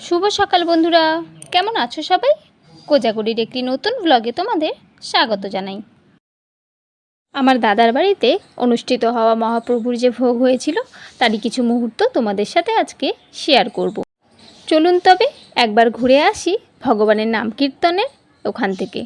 শুভ সকাল বন্ধুরা। কেমন আছো সবাই? কোজাগুড়ির একটি নতুন ব্লগে তোমাদের স্বাগত জানাই। আমার দাদার বাড়িতে অনুষ্ঠিত হওয়া মহাপ্রভুর যে ভোগ হয়েছিল, তারই কিছু মুহূর্ত তোমাদের সাথে আজকে শেয়ার করব। চলুন তবে একবার ঘুরে আসি ভগবানের নাম কীর্তনের ওখান থেকে।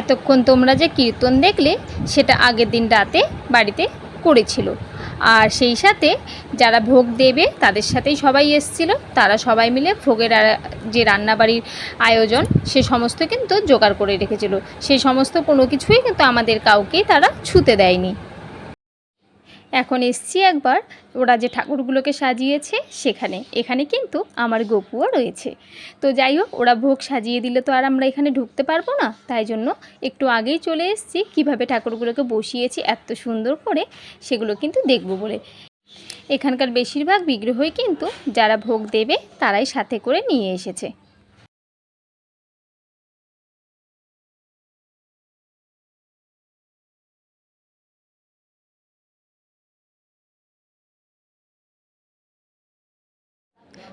এতক্ষণ তোমরা যে কীর্তন দেখলে, সেটা আগের দিন রাতে বাড়িতে করেছিল। আর সেই সাথে যারা ভোগ দেবে, তাদের সাথেই সবাই এসছিল। তারা সবাই মিলে ভোগের যে রান্নাবাড়ির আয়োজন, সে সমস্ত কিন্তু জোগাড় করে রেখেছিল। সেই সমস্ত কোনো কিছুই কিন্তু আমাদের কাউকেই তারা ছুতে দেয়নি। এখন এসছি একবার ওরা যে ঠাকুরগুলোকে সাজিয়েছে সেখানে। এখানে কিন্তু আমার গপুও রয়েছে। তো যাই হোক, ওরা ভোগ সাজিয়ে দিলে তো আর আমরা এখানে ঢুকতে পারব না। তাই জন্য একটু আগেই চলে এসেছি। কীভাবে ঠাকুরগুলোকে বসিয়েছি, এত সুন্দর করে সেগুলো কিন্তু দেখব বলে। এখানকার বেশিরভাগ বিগ্রহই কিন্তু যারা ভোগ দেবে, তারাই সাথে করে নিয়ে এসেছে।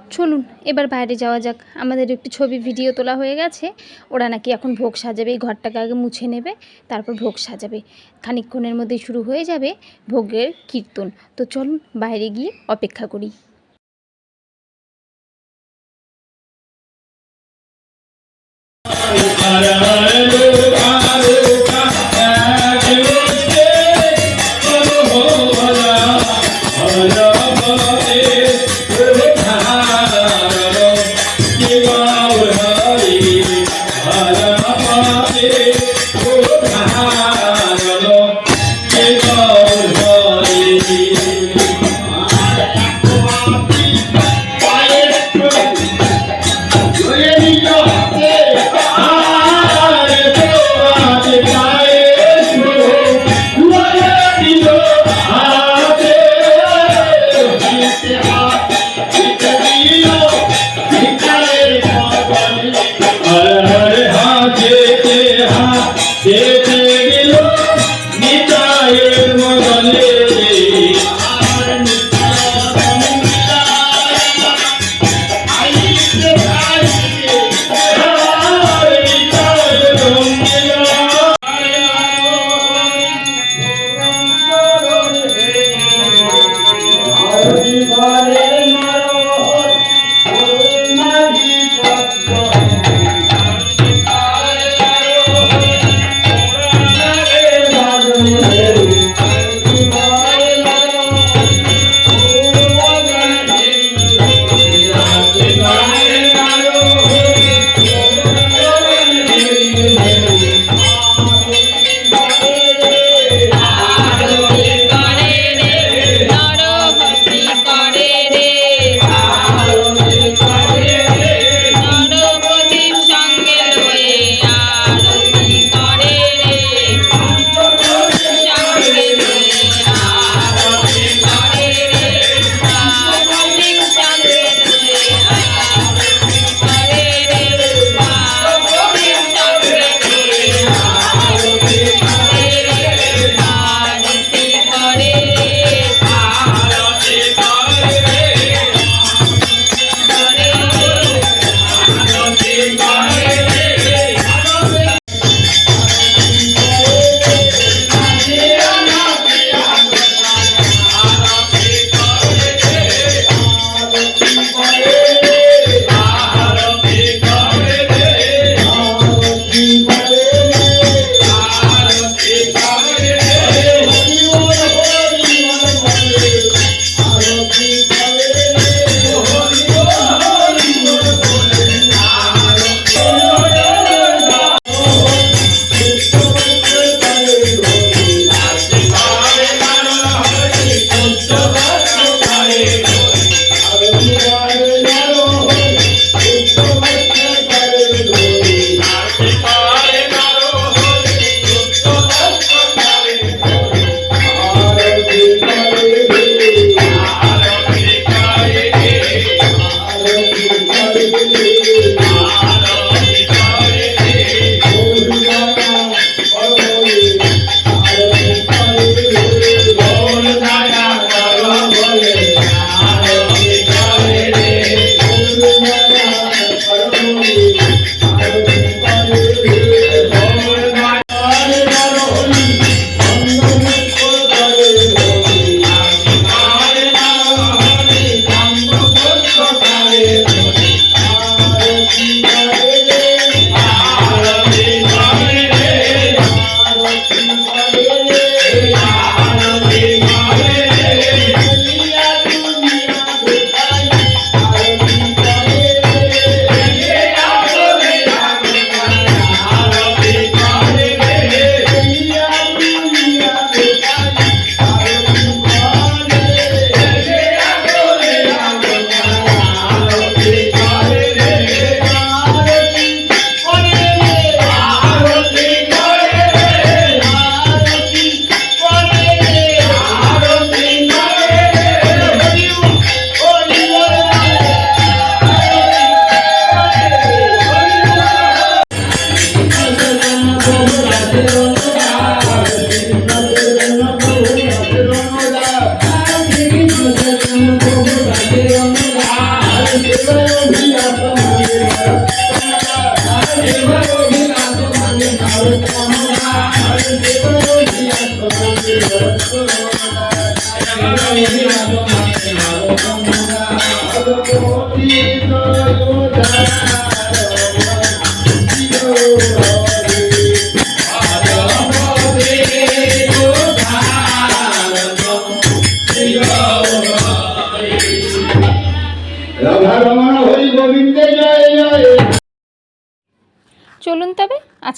চলুন, এবার বাইরে যাওয়া যাক। আমাদের একটু ছবি ভিডিও তোলা হয়ে গেছে। ওরা নাকি এখন ভোগ সাজাবে, এই ঘরটাকে আগে মুছে নেবে, তারপর ভোগ সাজাবে। খানিক্ষণের মধ্যেই শুরু হয়ে যাবে ভোগের কীর্তন। তো চলুন, বাইরে গিয়ে অপেক্ষা করি।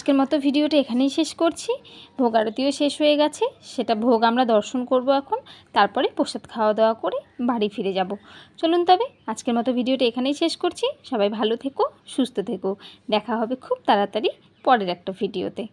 আজকের মতো ভিডিওটা এখানেই শেষ করছি। ভোগ আরতিও শেষ হয়ে গেছে। সেটা ভোগ আমরা দর্শন করব এখন। তারপরে প্রসাদ খাওয়া দাওয়া করে বাড়ি ফিরে যাব। চলুন তবে আজকের মতো ভিডিওটা এখানেই শেষ করছি। সবাই ভালো থেকো, সুস্থ থেকো। দেখা হবে খুব তাড়াতাড়ি পরের একটা ভিডিওতে।